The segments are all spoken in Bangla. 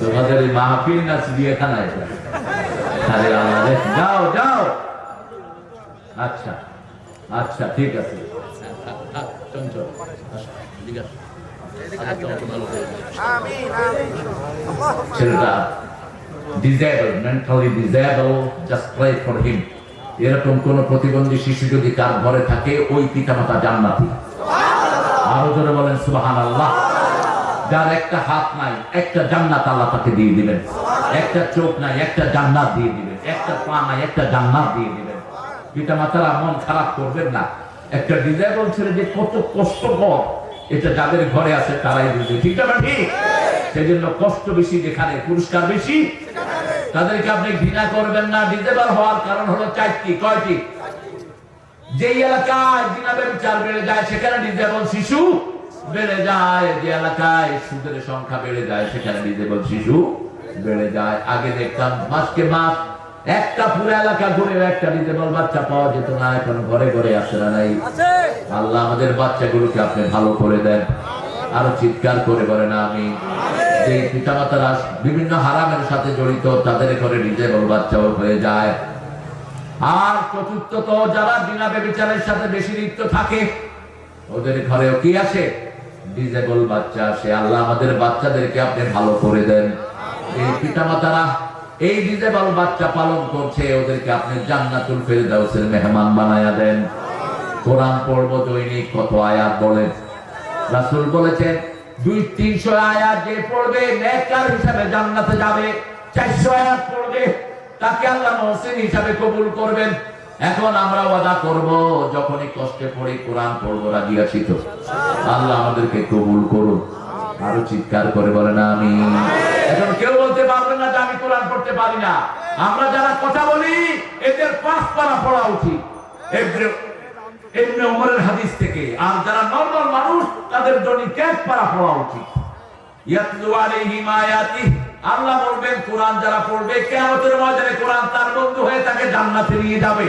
তোমাদের মাহফিল যাও যাও। আচ্ছা আচ্ছা ঠিক আছে। করে এরকম কোন প্রতিবন্ধী শিশু যদি তার ঘরে থাকে, ওই পিতামাতা জান্নাতি। আরও জোরে বলেন সুবাহান আল্লাহ যার একটা হাত নাই, একটা জান্নাত আল্লাহ তাকে দিয়ে দিবেন। একটা চোখ নাই, একটা জান্নাত দিয়ে দিবেন। একটা পা নাই, একটা জান্নাত দিয়ে দিবেন। পিতা মাতারা মন খারাপ করবেন না। একটা ডিজেবল ছেলে যে কত কষ্টকর এটা যাদের ঘরে আছে তারাই বুঝবে। ঠিক না ঠিক সেজন্য কষ্ট বেশি যেখানে, পুরস্কার বেশি। তাদেরকে আপনি ঘৃণা করবেন না। ডিজেবল হওয়ার কারণ হলো চারটি, কয়টি? যেই এলাকায় দিনাবের বিচার বেড়ে যায় সেখানে ডিজেবল শিশু বেড়ে যায়। যে এলাকায় সুদের সংখ্যা বেড়ে যায় সেখানে ডিজেবল শিশু বেড়ে যায়। আগে দেখতাম মাসকে মাস একটা পুরো এলাকা ঘুরে একটা ডিজেবল বাচ্চা পাওয়া যেত না এখন ঘরে ঘরে আসে না নাই। আল্লাহ আমাদের বাচ্চাগুলোকে আপনি ভালো করে দেন। আরও চিৎকার করে বলেন আমি যে পিতামাতারা বিভিন্ন হারামের সাথে জড়িত তাদের ঘরে ডিজেবল বাচ্চাও হয়ে যায়। আর চতুর্থত যারা বিনা বেবিচারের সাথে বেশি লিপ্ত থাকে, ওদের ঘরেও কি আসে ডিজেবল বাচ্চা আসে আল্লাহ আমাদের বাচ্চাদেরকে আপনি ভালো করে দেন। এই পিতামাতারা এই ডিজেবল বাচ্চা পালন করছে, ওদেরকে আপনি জান্নাতুল ফেরদাউসের মেহমান বানায়া দেন। কোরআন পড়ব, দৈনিক কত আয়াত বলেন? রাসূল বলেছেন, দুই তিনশো আয়াত যে পড়বে, নেককার হিসাবে জান্নাতে যাবে, চারশো আয়াত পড়বে। তাকে আল্লাহ মহসিন হিসাবে কবুল করবেন। এখন আমরা ওয়াদা করব, যখনই কষ্টে পড়ি কোরআন পড়ব, রাজি আছি তো? আল্লাহ আমাদেরকে কবুল করুন। আরও চিৎকার করে বলে না আমি এখন কেউ বলতে পারবেন না যে আমি কোরআন পড়তে পারি না। আমরা যারা কথা বলি, এদের পাঁচ পারা পড়া উচিত। এমনি ওমরের হাদিস থেকে, আর যারা নর্মাল মানুষ, তাদের জন্য ক্যাপ পারা পড়া উচিত। ইয়াতলু আলাইহিম আয়াতিহ আল্লাহ বলবেন, কোরআন যারা পড়বে, কিয়ামতের ময়দানে কোরআন তার বন্ধু হয়ে তাকে জান্নাতে নিয়ে যাবে।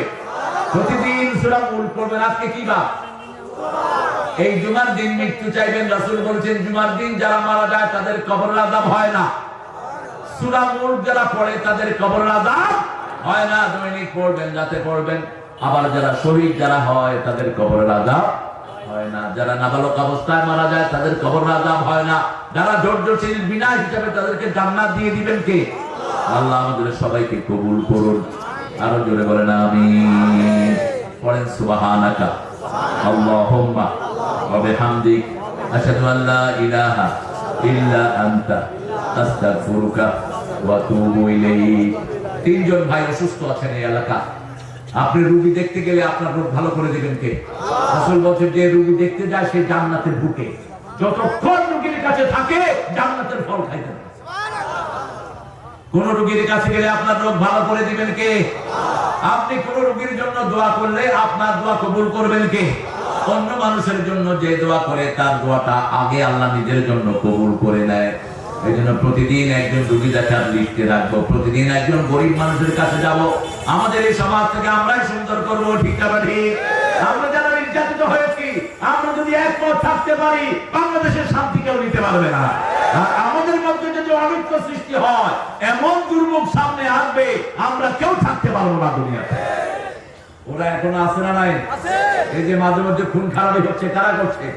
প্রতিদিন সূরা মূল পড়বেন, আজকে কি বার এই জুমার দিন মৃত্যু চাইবেন, রাসূল বলেছেন, জুমার দিন যারা মারা যায় তাদের কবর আযাব হয় না। সূরা মূল যারা পড়ে তাদের কবর আযাব হয় না। দৈনিক পড়বেন, রাতে পড়বেন। আবার যারা শহীদ যারা হয় তাদের কবর আযাব হয় না। যারা নাবালক অবস্থায় মারা যায়, তাদের কবর আযাব হয় না। যারা ধৈর্যশীল বিনা হিসাবে তাদেরকে জান্নাত দিয়ে দিবেন কে? আল্লাহ আমাদের সবাইকে কবুল করুন। আরও জোরে বলেন আমি পড়েন, সুবহানাকা। আল্লাহুম্মা ওয়া বিহামদিক। আশহাদু আন ইলাহা ইল্লা আনতা। আস্তাগফিরুকা ওয়া আতুবু ইলাইক। তিনজন ভাই অসুস্থ আছেন এই এলাকা আপনি রুগী দেখতে গেলে আপনার রোগ ভালো করে দেবেন কে? আসল বছর যে রুগী দেখতে যায়, সে জান্নাতের বুকে। যতক্ষণ রুগীর কাছে থাকে, জান্নাতের ফল খাইতে কোন রোগীর কাছে গেলে আপনার রোগ ভালো করে দিবেন কে? আপনি কোন রোগীর জন্য দোয়া করলে আপনার দোয়া কবুল করবেন কে? অন্য মানুষের জন্য যে দোয়া করে, তার দোয়াটা আগে আল্লাহ নিজের জন্য কবুল করে নেয়। এই জন্য প্রতিদিন একজন রোগী দেখার লিস্টে রাখব। প্রতিদিন একজন গরিব মানুষের কাছে যাব। আমাদের এই সমাজ থেকে আমরাই সুন্দর করব, ঠিক আমরা যারা নির্যাতিত হয়েছি, আমরা যদি একমত থাকতে পারি বাংলাদেশের শান্তি কেউ নিতে পারবে না। আমাদের মধ্যে যদি অনৈক্য সৃষ্টি হয়, এমন দুর্ভোগ সামনে আসবে, আমরা কেউ থাকতে পারব না দুনিয়াতে। ওরা এখনও আছে না নাই? এই যে মাঝে মধ্যে খুন খারাপি হচ্ছে কারা করছে?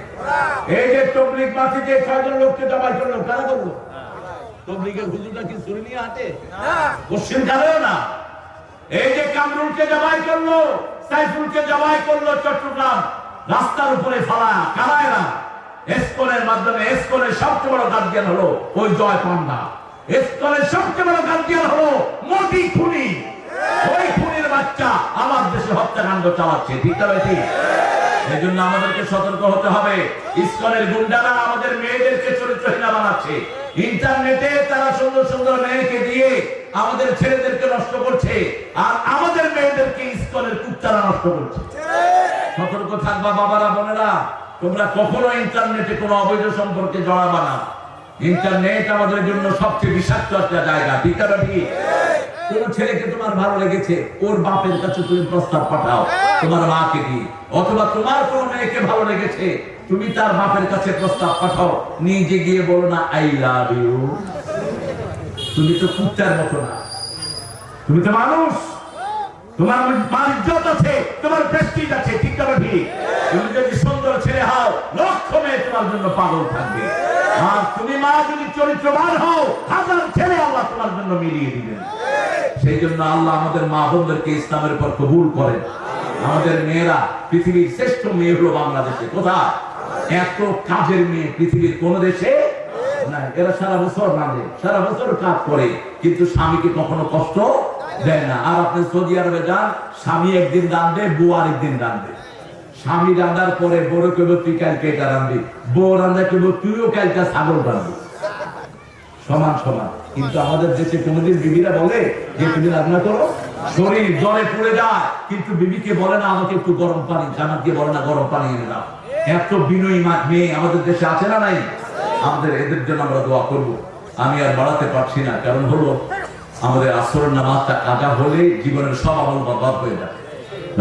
এই যে তবলিক মাসে যে ছয়জন লোককে জবাই করল কারা করল? তবলিগের হুজুরটা কি ছুরি নিয়ে হাঁটে? কোশ্চেন কারেও না। এই যে কামরুলকে জবাই করল সাইফুলকে জবাই করল চট্টগ্রাম রাস্তার উপরে ফালা কারায় না এসকলের মাধ্যমে এসকলের সবচেয়ে বড় গার্জিয়ান হলো ওই জয় পান্ডা। এসকলের সবচেয়ে বড় গার্জিয়ান হলো মোদি খুনি। ওই খুনির বাচ্চা দেশে হত্যাকাণ্ড চালাচ্ছে, ঠিক ভাই, ঠিক? এই জন্য আমাদেরকে সতর্ক হতে হবে। ইসকনের গুন্ডারা আমাদের মেয়েদেরকে চরিত্রহীনা বানাচ্ছে। ইন্টারনেটে তারা সুন্দর সুন্দর মেয়েকে দিয়ে আমাদের ছেলেদেরকে নষ্ট করছে, আর আমাদের মেয়েদেরকে ইসকনের কুত্তারা নষ্ট করছে। সতর্ক থাকবা বাবারা, বোনেরা, তোমরা কখনো ইন্টারনেটে কোনো অবৈধ সম্পর্কে জড়াবা না। ইন্টারনেট আমাদের জন্য সবচেয়ে বিষাক্ত একটা জায়গা, ঠিক আছে কোন ছেলেকে তোমার ভালো লেগেছে? ওর বাপের কাছে তুমি প্রস্তাব পাঠাও। তোমার মাকে দিয়ে। অথবা তোমার কোন মেয়েকে ভালো লেগেছে? তুমি তার বাপের কাছে প্রস্তাব পাঠাও। নিজে গিয়ে বলো না আই লাভ ইউ তুমি তো কুত্তার মতো না। তুমি তো মানুষ। তোমার মার ইজ্জত আছে তোমার প্রেস্টিজ আছে ঠিক তবে ঠিক তুমি যদি সুন্দর ছেলে হও লক্ষ মেয়ে তোমার জন্য পাগল থাকবে। আর তুমি মা যদি চরিত্রবান হও হাজার ছেলে আল্লাহ তোমার জন্য মিলিয়ে দিবেন। সেই জন্য আল্লাহ আমাদের মা বোনদেরকে ইসলামের পর কবুল করেন। আমাদের মেয়েরা পৃথিবীর শ্রেষ্ঠ মেয়ে হলো বাংলাদেশে। কোথায়? এত কাজের মেয়ে পৃথিবীর কোন দেশে এরা সারা বছর সারা বছর কাজ করে, কিন্তু স্বামীকে কখনো কষ্ট দেয় না। আর আপনি সৌদি আরবে যান, স্বামী একদিন রাঁধবে, বউ আরেকদিন রাঁধবে। স্বামী রান্নার পরে বড় কেবল তুই কালকে এটা রাঁধবি, বউ রান্না কেবল তুইও কালকে ছাগল রাঁধবি। সমান সমান। কিন্তু আমাদের দেশে কোনোদিন বিবিরা বলে যে, তুমি রান্না করো, শরীর জ্বরে পুড়ে যায়। কিন্তু বিবিকে বলে না, আমাকে একটু গরম পানি জামাতকে বলে, না, গরম পানি এনে দাও। এত বিনয়ী মেয়ে আমাদের দেশে আছে না নাই? আমাদের এদের জন্য আমরা দোয়া করব। আমি আর বাড়াতে পারছি না, কারণ হলো আমাদের আসরের নামাজটা কাজা হলে জীবনের সব আমল বরবাদ হয়ে যায়।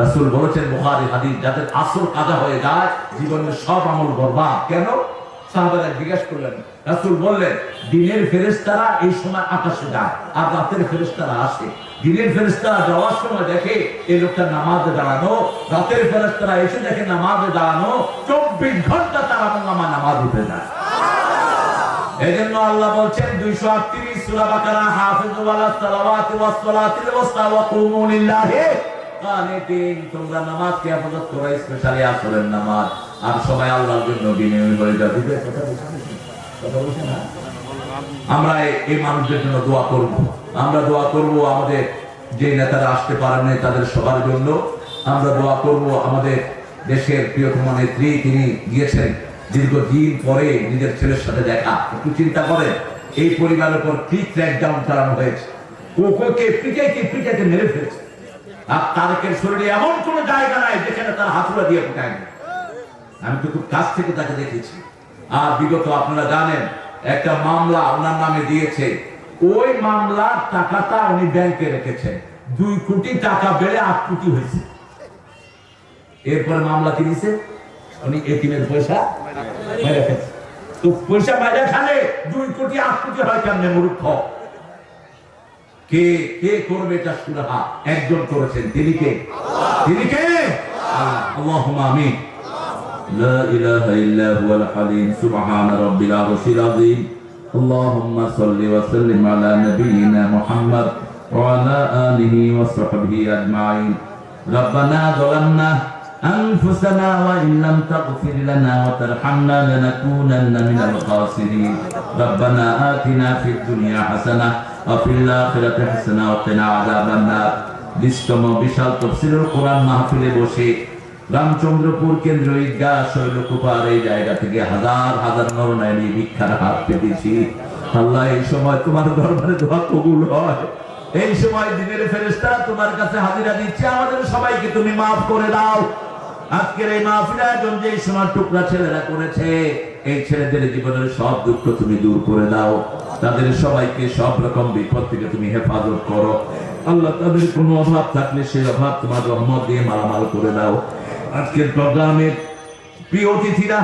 রাসূল বলেছেন, বুখারী হাদিস, যাদের আসর কাজা হয়ে যায়, জীবনের সব আমল বরবাদ। কেন? সাহাবারা জিজ্ঞেস করলেন, রাসূল বললেন, দিনের ফেরেশতারা এই সময় আকাশে যায় আর রাতের ফেরেশতারা আসে। দিনের ফেরেশতারা যাওয়ার সময় দেখে এই লোকটা নামাজে দাঁড়ানো, রাতের ফেরেশতারা এসে দেখে নামাজে দাঁড়ানো, চব্বিশ ঘণ্টা তার নামা নামাজ উঠে যায়। এজন্য আল্লাহ বলছেন 238 সূরা বাকারা হাফিজু সালাওয়াতি ওয়াস সালাতিল ওয়াসতা ওয়া কুমু লিল্লাহি। কানিতিন তোমরা নামাজকে হেফাজত করো স্পেশালি আসরের নামাজ। আর সবাই আল্লাহর জন্য বিনয়ী হয়ে যাবে আমরা এই- মানুষদের জন্য দোয়া করব। আমরা দোয়া করব আমাদের যে নেতারা আসতে পারেন তাদের সবার জন্য। আমরা দোয়া করব আমাদের দেশের প্রিয়তম নেত্রী, তিনি গিয়েছেন দীর্ঘদিন পরে নিজের ছেলের সাথে দেখা। একটু চিন্তা করেন, এই পরিবারের উপর কি ক্র্যাকডাউন চালানো হয়েছে? কোকোকে পিটাইকে পিটাইকে মেরে ফেলেছে। আর তারেকের শরীরে এমন কোনো জায়গা নাই যেখানে তার হাতুড়া দিয়ে পিটায়নি আমি তো খুব কাছ থেকে তাকে দেখেছি। আর বিগত আপনারা জানেন, একটা মামলা ওনার নামে দিয়েছে। ওই মামলার টাকাটা উনি ব্যাংকে রেখেছেন। দুই কোটি টাকা বেড়ে আট কোটি হয়েছে। এরপরে মামলা কি দিছে? উনি এটিমের পয়সা তো পয়সা বাইরে খালে দুই কোটি আট কোটি হয় কেমনে, মূর্খ? কে কে করবে এটা সুরাহা? একজন করেছেন। তিনি কে? তিনি কে? আল্লাহুম্মা আমিন। لا إله إلا هو الحليم سبحان رب العرش العظيم اللهم صل وسلم على نبينا محمد وعلى آله وصحبه أجمعين ربنا ظلمنا أنفسنا وإن لم تغفر لنا وترحمنا لنكونن من الخاسرين ربنا آتنا في الدنيا حسنة وفي الآخرة حسنة وقنا عذاب النار বিশ্বম বিশাল তফসিলুল কোরআন মাহফিলে বসে রামচন্দ্রপুর কেন্দ্র ঈদগাহ শৈলকুপার এই জায়গা থেকে হাজার হাজার নরনারী ভিক্ষার হাত পেতেছি। আল্লাহ, এই সময় তোমার দরবারে দোয়া কবুল হয়। এই সময় দিনের ফেরেশতারা তোমার কাছে হাজিরা দিচ্ছে, আমাদের সবাইকে তুমি মাফ করে দাও। আজকের এই মাহফিল আয়োজন যে সোনার টুকরা ছেলেরা করেছে, এই ছেলেদের জীবনের সব দুঃখ তুমি দূর করে দাও। তাদের সবাইকে সব রকম বিপদ থেকে তুমি হেফাজত করো। আল্লাহ, তাদের কোনো অভাব থাকলে সেই অভাব তোমার রহমত দিয়ে মালামাল করে দাও। আজকের প্রোগ্রামের প্রিয় অতিথিরা,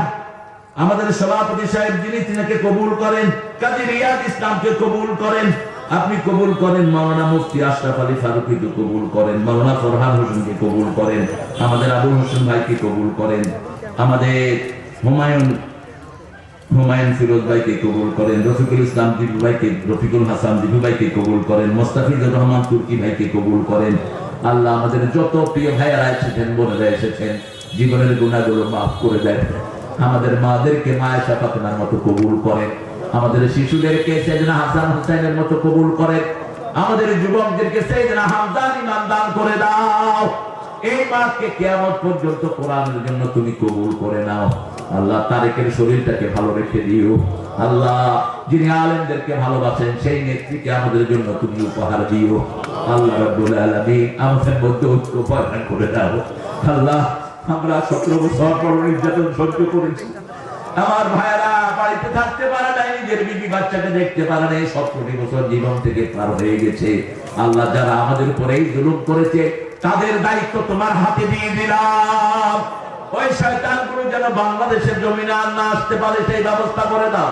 আমাদের সভাপতি সাহেব যিনি, তিনাকে কবুল করেন, কাজী রিয়াদ ইসলামকে কবুল করেন, আপনি কবুল করেন, মাওলানা মুফতি আশরাফ আলী ফারুকিকে কবুল করেন, মাওলানা ফরহান হোসেনকে কবুল করেন, আমাদের আবুল হোসেন ভাইকে কবুল করেন, আমাদের হুমায়ুন হুমায়ুন ফিরোজ ভাইকে কবুল করেন, রফিকুল ইসলাম দিবু ভাইকে, রফিকুল হাসান দিবু ভাইকে কবুল করেন, মোস্তাফিজুর রহমান তুর্কি ভাইকে কবুল করেন আল্লাহ আমাদের যত প্রিয় ভাইয়ারা এসেছেন, বোনেরা এসেছেন, জীবনের গুণাগুলো মাফ করে দেন। আমাদের মাদেরকে মায়ের ফাতেমার মতো কবুল করেন আমাদের শিশুদেরকে সেদিনা হাসান হুসাইনের মতো কবুল করেন আমাদের যুবকদেরকে সেদিনা হামদান ইমাম দান করে দাও। এই মাসকে পর্যন্ত কোরআনের জন্য তুমি কবুল করে নাও। আল্লাহ তারেকের শরীরটাকে ভালো রেখে দিও। আল্লাহ যিনি আলেমদেরকে ভালোবাসেন, সেই নেত্রীকে আমাদের জন্য তুমি উপহার দিও। আল্লাহ আমাদের মধ্যে ঐক্য করে দাও। আল্লাহ, আমরা সতেরো বছর নির্যাতন সহ্য করেছি। আমার ভাইয়েরা, বাড়িতে থাকতে পারে নিজের বিবি বাচ্চাকে দেখতে পারে সতেরোটি বছর জীবন থেকে পার হয়ে গেছে। আল্লাহ, যারা আমাদের উপরে এই জুলুম করেছে, তাদের দায়িত্ব তোমার হাতে দিয়ে দিলাম। ওই শয়তানগুলো যেন বাংলাদেশের জমিনে আর না আসতে পারে, সেই ব্যবস্থা করে দাও।